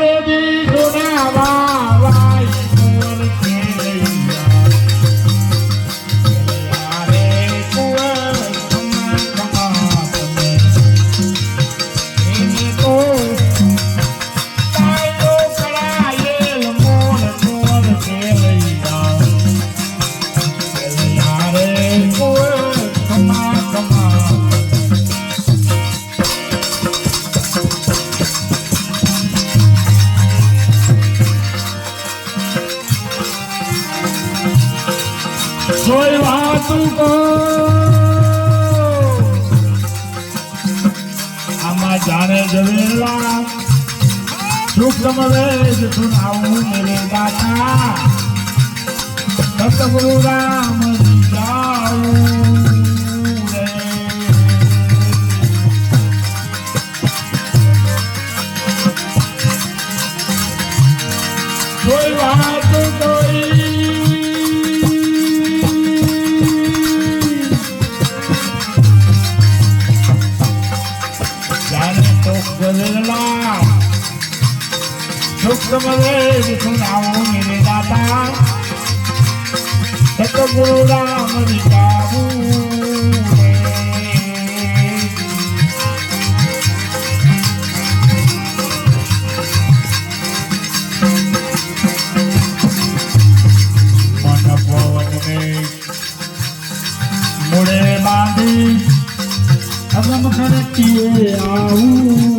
মেলোদি সোনা જાણે જવેલા સૂક્ષ્મ વેદ સુનાવું મેરે દાતા સતગુરુ રામ સૂક્ષ્મ વેદ સુનાવું મેરે દાતા સતગુરુ રામ મન પવનને બાંધી અગમ ખડકીએ આવું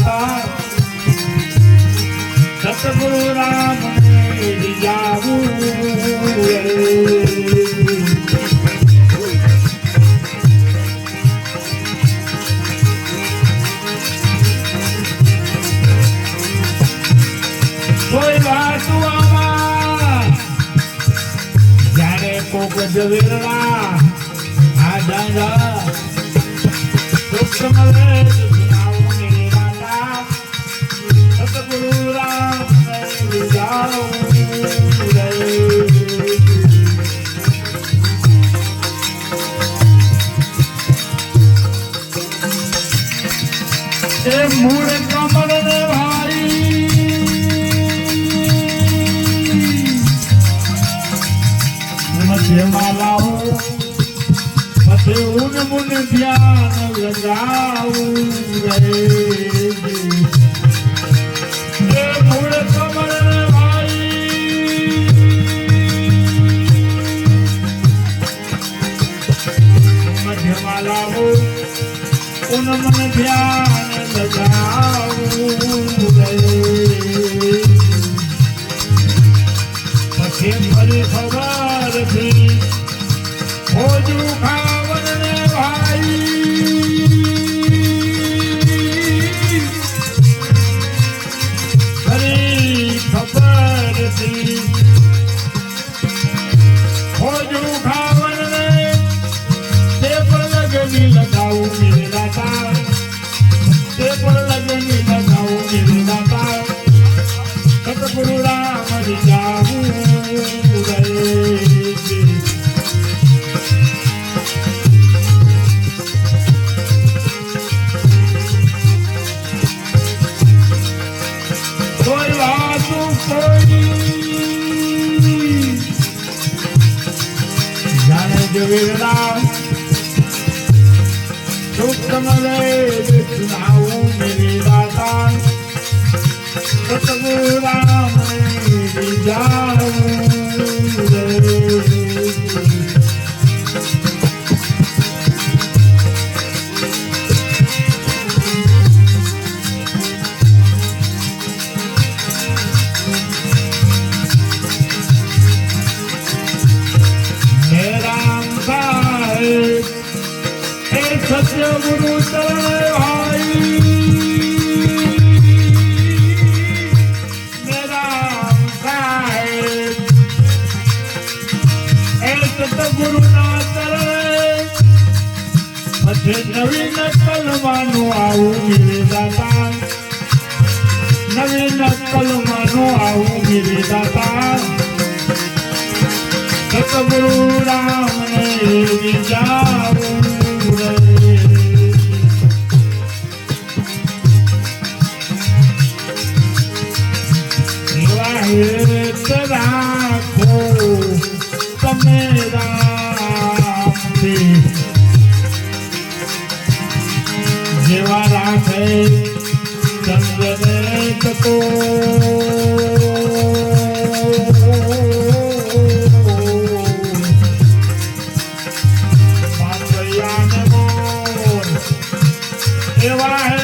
દાતા સતગુરુ રામ ને જાવું કોઈ વાતું આમાં જ્યારે કોક જવેરણા આ ડાંગા મૂળ કમળ ને ભાઈ મધ્યમાં લાવો પછી ઊન મુન ધ્યાન લગાવું રે એ મૂળ કમળ ને ભાઈ મધ્યમાં લાવો ઊન મન તે પણ લગની લગાવું મેરે દાતા સતગુરુ રામ જાવું રે કોઈ વાતું કોઈ જાણે જવેરા સૂક્ષ્મ વેદ સતગુરુ રામ ને જાવું એ નવીન ગુરુ ના મેરે દાતા. નવીન કલવાનું આવું મેરે દાતા. આવું સતગુરુ રામને વિચારું. રે. રાખો. તમે રામથી જેવા રાખે ચંદ્રને તકો એવા હે